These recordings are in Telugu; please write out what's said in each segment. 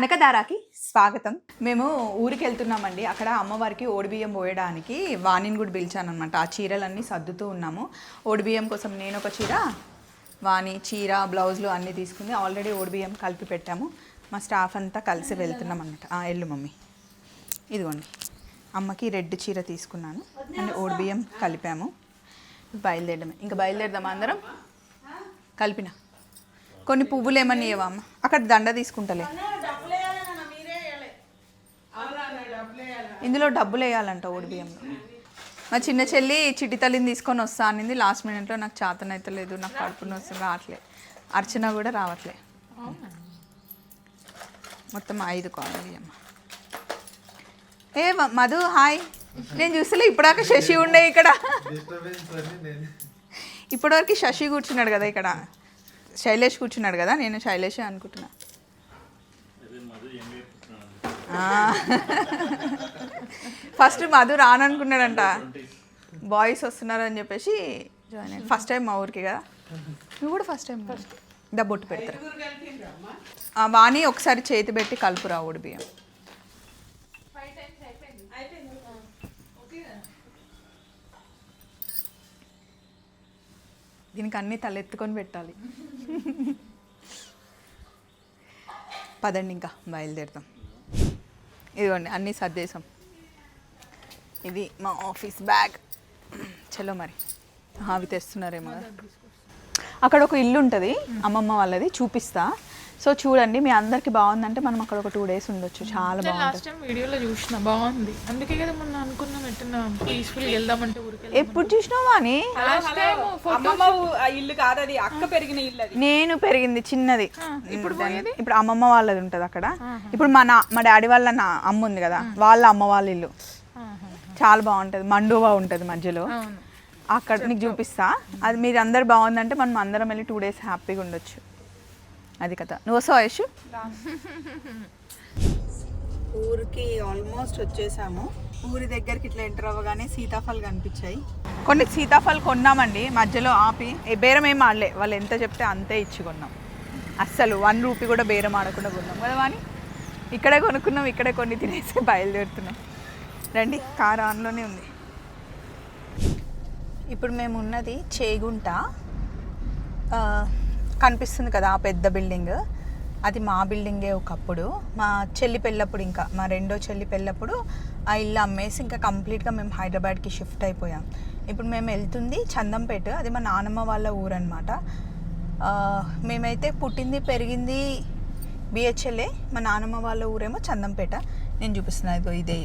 కనకదారాకి స్వాగతం. మేము ఊరికి వెళ్తున్నామండి అక్కడ అమ్మవారికి ఓడిబియ్యం పోయడానికి వాణిని కూడా పిలిచాను అనమాట ఆ చీరలన్నీ సర్దుతూ ఉన్నాము. ఓడిబియ్యం కోసం నేను ఒక చీర వాణి చీర బ్లౌజులు అన్నీ తీసుకుని ఆల్రెడీ ఓడిబియ్యం కలిపి పెట్టాము. మా స్టాఫ్ అంతా కలిసి వెళ్తున్నాం అనమాట ఎల్లు మమ్మీ. ఇదిగోండి. అమ్మకి రెడ్ చీర తీసుకున్నాను. అండ్ ఓడిబియ్యం కలిపాము. బయలుదేరడమే. ఇంకా బయలుదేరదామా అందరం? కలిపిన. కొన్ని పువ్వులు ఏమన్నా ఇవ్వమ్మా అక్కడ దండ తీసుకుంటలే. ఇందులో డబ్బులు వేయాలంట ఓడి బియ్యంలో మా చిన్న చెల్లి చిట్టి తల్లిని తీసుకొని వస్తా అనింది. లాస్ట్ మినిట్లో నాకు చేతనైతే లేదు నాకు కడుపున వస్తుంది రావట్లే. అర్చన కూడా రావట్లే. మొత్తం ఐదు కావాలి బియ్యం ఏ మ- మధు హాయ్. నేను చూస్తలే ఇప్పటిదాకా శశి ఉండే ఇక్కడ. ఇప్పటివరకు శశి కూర్చున్నాడు కదా ఇక్కడ. శైలేష్ కూర్చున్నాడు కదా నేను శైలేషే అనుకుంటున్నా. ఫస్ట్ మధు రాననుకున్నాడంట. బాయ్స్ వస్తున్నారని చెప్పేసి జాయిన్ అయ్యాను ఫస్ట్ టైం మా ఊరికి కదా. నువ్వు కూడా ఫస్ట్ టైం దా బొట్టు పెడతారు. వాణి ఒకసారి చేతి పెట్టి కలుపురా ఊడి బియ్యం. దీనికి అన్ని తలెత్తుకొని పెట్టాలి. పదండి ఇంకా బయలుదేరుతాం ఇదిగోండి అన్నీ సర్దేశాం. ఇది మా ఆఫీస్ బ్యాగ్. చలో మరి. అవి తెస్తున్నారేమో అక్కడ ఒక ఇల్లు ఉంటుంది. అమ్మమ్మ వాళ్ళది. చూపిస్తా. సో చూడండి మీ అందరికి బాగుందంటే మనం అక్కడ ఒక టూ డేస్ ఉండొచ్చు. చాలా వీడియోలో చూసిన బాగుంది. అందుకే కదా మొన్న అనుకున్నాం ఎట్టున్నా పీస్ఫుల్ వెళ్దామంటే ఊరికి ఎప్పుడు చూసినావా అని లాస్ట్ టైం అమ్మమ్మ ఊ- ఆ ఇల్లు కాదు అది అక్క పెరిగిన ఇల్లు అది. నేను పెరిగింది చిన్నది. ఇప్పుడు ఇప్పుడు అమ్మమ్మ వాళ్ళది ఉంటుంది అక్కడ. ఇప్పుడు మా నా మా డాడీ వాళ్ళ నా అమ్మ ఉంది కదా. వాళ్ళ అమ్మ వాళ్ళ ఇల్లు. చాలా బాగుంటుంది. మండువా ఉంటుంది మధ్యలో. అవును. అక్కడ నీకు చూపిస్తా. అది మీరు అందరు బాగుందంటే మనం అందరం వెళ్ళి టూ డేస్ హ్యాపీగా ఉండొచ్చు. అది కథ. నువ్వు వస్తావా యశు ఊరికి ఆల్మోస్ట్ వచ్చేసాము. ఊరి దగ్గరికి ఇట్లా ఎంటర్ అవ్వగానే సీతాఫల్ కనిపించాయి. కొన్ని సీతాఫల్ కొన్నామండి. మధ్యలో ఆపి ఏ బేరం ఏం ఆడలే. వాళ్ళు ఎంత చెప్తే అంతే ఇచ్చి కొన్నాం. అస్సలు వన్ రూపీ కూడా బేరం ఆడకుండా కొన్నాం. కదా వాని ఇక్కడే కొనుక్కున్నాం ఇక్కడే కొన్ని తినేసి బయలుదేరుతున్నాం. రండి కార్ ఆన్లోనే ఉంది. ఇప్పుడు మేము ఉన్నది చేగుంట. కనిపిస్తుంది కదా ఆ పెద్ద బిల్డింగ్. అది మా బిల్డింగే ఒకప్పుడు. మా చెల్లి పెళ్ళప్పుడు ఇంకా మా రెండో చెల్లి పెళ్ళప్పుడు ఆ ఇల్లు అమ్మేసి ఇంకా కంప్లీట్గా మేము హైదరాబాద్కి షిఫ్ట్ అయిపోయాం. ఇప్పుడు మేము వెళ్తుంది చందంపేట అది మా నానమ్మ వాళ్ళ ఊరు అనమాట మేమైతే పుట్టింది పెరిగింది బిహెచ్ఎల్ఏ మా నానమ్మ వాళ్ళ ఊరేమో చందంపేట. నేను చూపిస్తున్నాను ఇదే.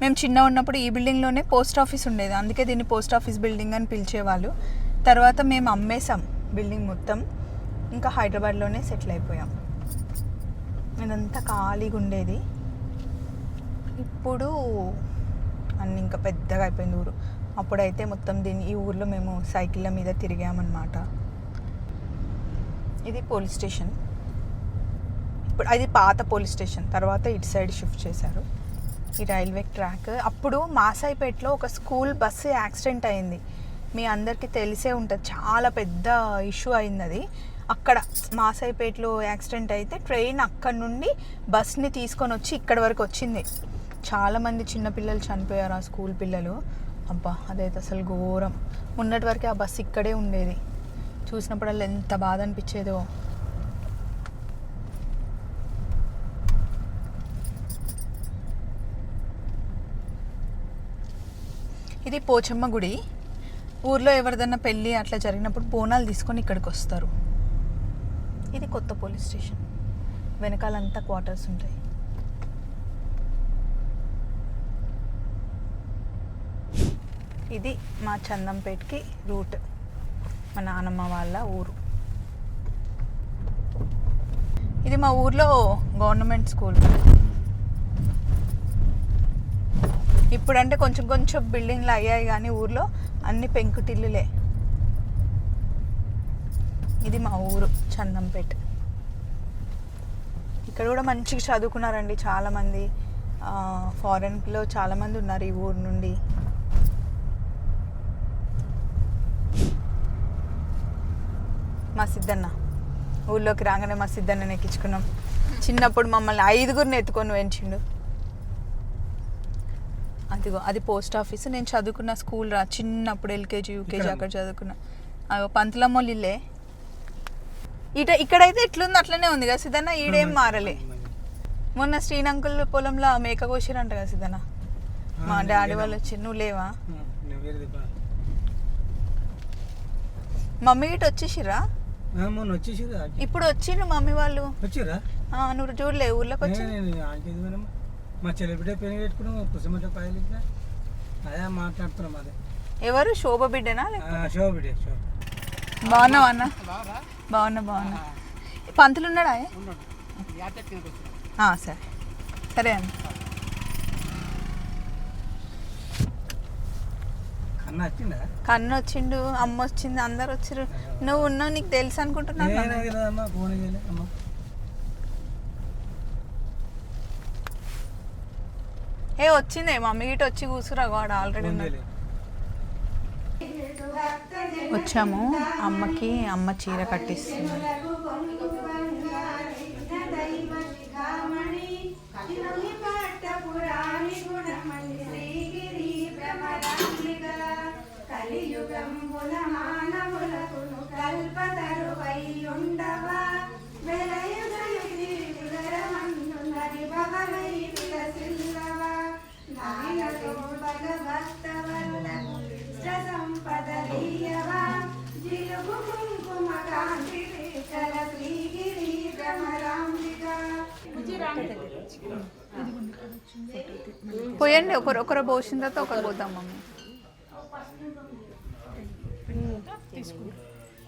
మేము చిన్న ఉన్నప్పుడు ఈ బిల్డింగ్లోనే పోస్ట్ ఆఫీస్ ఉండేది. అందుకే దీన్ని పోస్ట్ ఆఫీస్ బిల్డింగ్ అని పిలిచేవాళ్ళు. తర్వాత మేము అమ్మేసాం బిల్డింగ్ మొత్తం. ఇంకా హైదరాబాద్లోనే సెటిల్ అయిపోయాం. ఇదంతా ఖాళీగా ఉండేది. ఇప్పుడు అన్ని ఇంకా పెద్దగా అయిపోయింది ఊరు. అప్పుడైతే మొత్తం దీన్ని ఈ ఊర్లో మేము సైకిళ్ళ మీద తిరిగామన్నమాట. ఇది పోలీస్ స్టేషన్. ఇప్పుడు అది పాత పోలీస్ స్టేషన్. తర్వాత ఇటు సైడ్ షిఫ్ట్ చేశారు. ఈ రైల్వే ట్రాక్. అప్పుడు మాసాయిపేటలో ఒక స్కూల్ బస్సు యాక్సిడెంట్ అయింది. మీ అందరికీ తెలిసే ఉంటుంది. చాలా పెద్ద ఇష్యూ అయింది అది అక్కడ మాసాయిపేటలో యాక్సిడెంట్ అయితే ట్రైన్ అక్కడ నుండి బస్ని తీసుకొని వచ్చి ఇక్కడ వరకు వచ్చింది. చాలామంది చిన్నపిల్లలు చనిపోయారు ఆ స్కూల్ పిల్లలు. అబ్బా అదైతే అసలు ఘోరం. ఉన్నటి వరకు ఆ బస్సు ఇక్కడే ఉండేది. చూసినప్పుడల్లా ఎంత బాధ అనిపించేదో. ఇది పోచమ్మ గుడి. ఊర్లో ఎవరిదన్నా పెళ్ళి అట్లా జరిగినప్పుడు బోనాలు తీసుకొని ఇక్కడికి వస్తారు. ఇది కొత్త పోలీస్ స్టేషన్. వెనకాలంతా క్వార్టర్స్ ఉంటాయి. ఇది మా చందంపేటకి రూట్. మా నానమ్మ వాళ్ళ ఊరు. ఇది మా ఊర్లో గవర్నమెంట్ స్కూల్. ఇప్పుడంటే కొంచెం కొంచెం బిల్డింగ్లు అయ్యాయి కానీ ఊర్లో అన్ని పెంకుటిల్లులే. ఇది మా ఊరు చందంపేట. ఇక్కడ కూడా మంచిగా చదువుకున్నారండి చాలామంది. ఫారెన్లో చాలామంది ఉన్నారు ఈ ఊరు నుండి. మా సిద్ధన్న. ఊళ్ళోకి రాగానే మా సిద్ధన్న ఎక్కించుకున్నాం. చిన్నప్పుడు మమ్మల్ని ఐదుగురిని ఎత్తుకొని పెంచిండు. అదిగో అది పోస్ట్ ఆఫీస్. నేను చదువుకున్న స్కూల్ రా చిన్నప్పుడు ఎల్కేజీ యూకేజీ అక్కడ చదువుకున్నా. అగో పంతులమ్మోళ్ళు ఇల్లే ఇట ఇక్కడైతే ఎట్లుంది అట్లనే ఉంది కదా సిద్ధన్న? ఈడేం మారలే. మొన్న శ్రీనంకుల్ పొలంలో మేక కోసిరంట కదా సిద్ధన్న? మా డాడీ వాళ్ళు వచ్చి నువ్వు లేవా? మమ్మీ గిట్ట వచ్చేసిరా ఇప్పుడు వచ్చిండ్రు మమ్మీ వాళ్ళు? నువ్వు చూడలే ఊర్లోకి వచ్చి మా పెట్టుకున్నాం పాయలు అదే మాట్లాడుతున్నాం అదే ఎవరు? శోభ బిడ్డనా శోభ బిడ్డ శోభ. బాగున్నావా అన్న? బాగున్నా బాగున్నా. పంతులు ఉన్నాడా? సరే. సరే అన్న. కన్ను వచ్చిండు అమ్మ వచ్చింది అందరు వచ్చిర్రు. నువ్వు ఉన్నావు నీకు తెలుసు అనుకుంటున్నాను నేనే కదమ్మా ఫోన్ చేయలే అమ్మ ఏ వచ్చిందే మమ్మీ గిట వచ్చి కూసురా వాడు ఆల్రెడీ వచ్చాము. అమ్మకి అమ్మ చీర కట్టిస్తుంది. పోయండి ఒకరు ఒకరు పోసిన తర్వాత ఒకరు పోతాం మమ్మీ.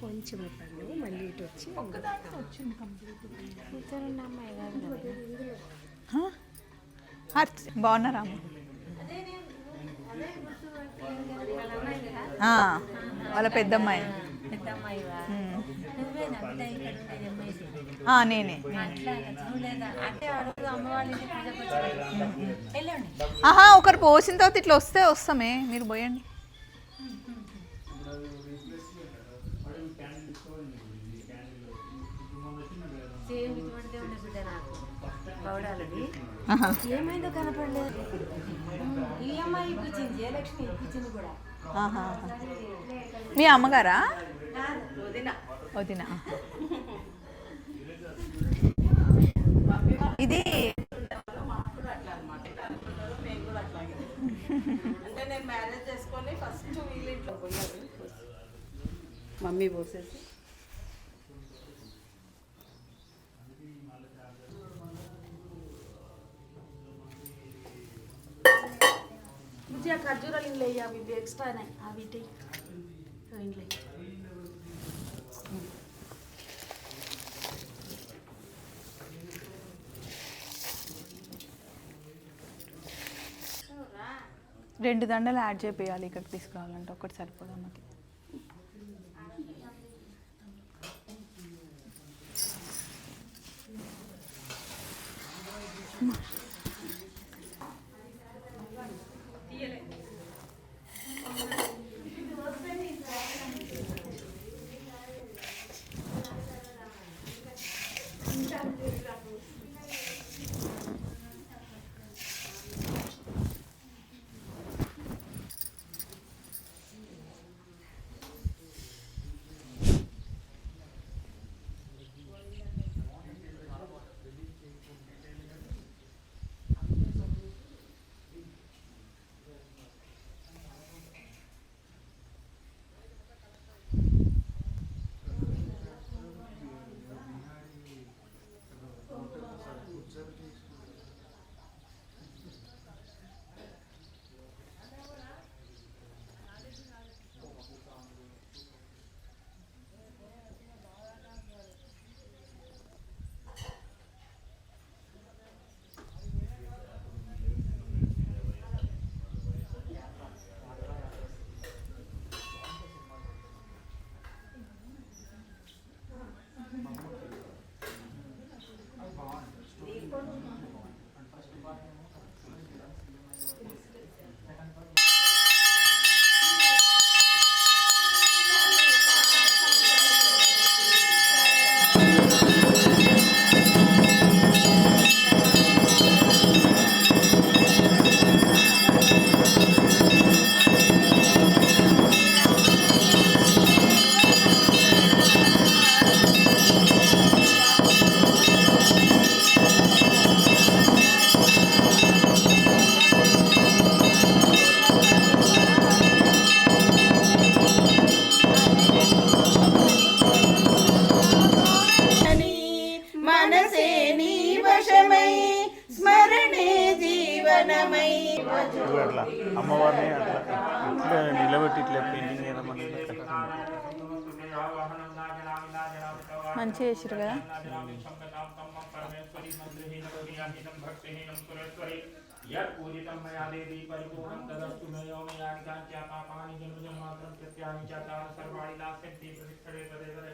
కొంచెం పండు మళ్ళీ ఇటు వచ్చి కూతురున్న అమ్మాయి కాదు బాగున్నారా వాళ్ళ పెద్దమ్మాయి. నేనే. ఆహా ఒకరు పోసిన తర్వాత ఇట్లా వస్తే వస్తామే మీరు పోయండి. ఏమైందో కనపడలేదు. ఈ అమ్మాయి ఇప్పించింది జయలక్ష్మి ఇప్పించింది కూడా. మీ అమ్మగారా? వదిన. ఇది అంటే నేను మ్యారేజ్ చేసుకొని ఫస్ట్ వీళ్ళింట్లో పోయాను మమ్మీ పోసేసి. ఇచ్చి ఆ ఖర్జూరాలు ఇండ్లు అవి ఇవి ఎక్స్ట్రా అవి ఇండ్లు రెండు దండలు యాడ్ చేయాలి ఇక్కడికి తీసుకురావాలంటే ఒకటి సరిపోదా మాకు ఇట్లా నిలబెట్టి ఇట్లా పెయింటింగ్ వేయమని మంచిగా చేసారు కదా పూజితం మయా దేవి పరిపూర్ణం తదస్తు మే యోమయాని కాంత్యా పాపాని జన్మ జన్మాంతరం ప్రత్యాని చాతా సర్వాణి నాస్యంతి ప్రతిక్షడే తదే తదే